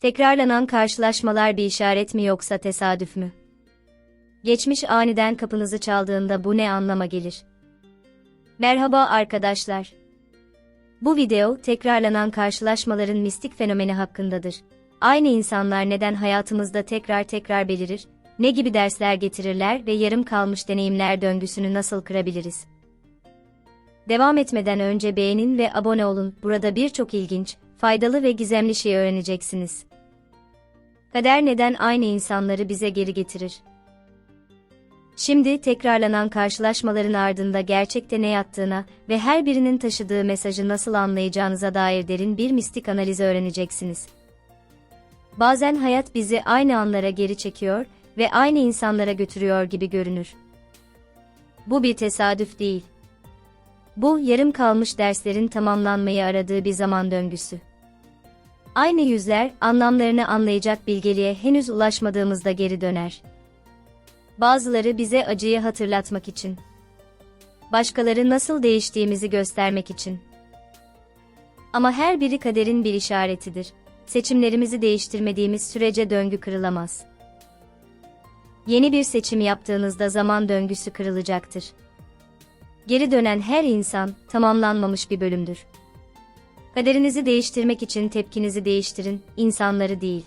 Tekrarlanan karşılaşmalar bir işaret mi yoksa tesadüf mü? Geçmiş aniden kapınızı çaldığında bu ne anlama gelir? Merhaba arkadaşlar. Bu video tekrarlanan karşılaşmaların mistik fenomeni hakkındadır. Aynı insanlar neden hayatımızda tekrar tekrar belirir, ne gibi dersler getirirler ve yarım kalmış deneyimler döngüsünü nasıl kırabiliriz? Devam etmeden önce beğenin ve abone olun. Burada birçok ilginç, faydalı ve gizemli şey öğreneceksiniz. Kader neden aynı insanları bize geri getirir? Şimdi tekrarlanan karşılaşmaların ardında gerçekte ne yattığına ve her birinin taşıdığı mesajı nasıl anlayacağınıza dair derin bir mistik analiz öğreneceksiniz. Bazen hayat bizi aynı anlara geri çekiyor ve aynı insanlara götürüyor gibi görünür. Bu bir tesadüf değil. Bu, yarım kalmış derslerin tamamlanmayı aradığı bir zaman döngüsü. Aynı yüzler, anlamlarını anlayacak bilgeliğe henüz ulaşmadığımızda geri döner. Bazıları bize acıyı hatırlatmak için. Başkaları nasıl değiştiğimizi göstermek için. Ama her biri kaderin bir işaretidir. Seçimlerimizi değiştirmediğimiz sürece döngü kırılamaz. Yeni bir seçim yaptığınızda zaman döngüsü kırılacaktır. Geri dönen her insan tamamlanmamış bir bölümdür. Kaderinizi değiştirmek için tepkinizi değiştirin, insanları değil.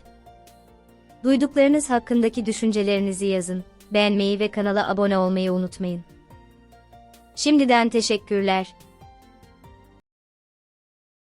Duyduklarınız hakkındaki düşüncelerinizi yazın, beğenmeyi ve kanala abone olmayı unutmayın. Şimdiden teşekkürler.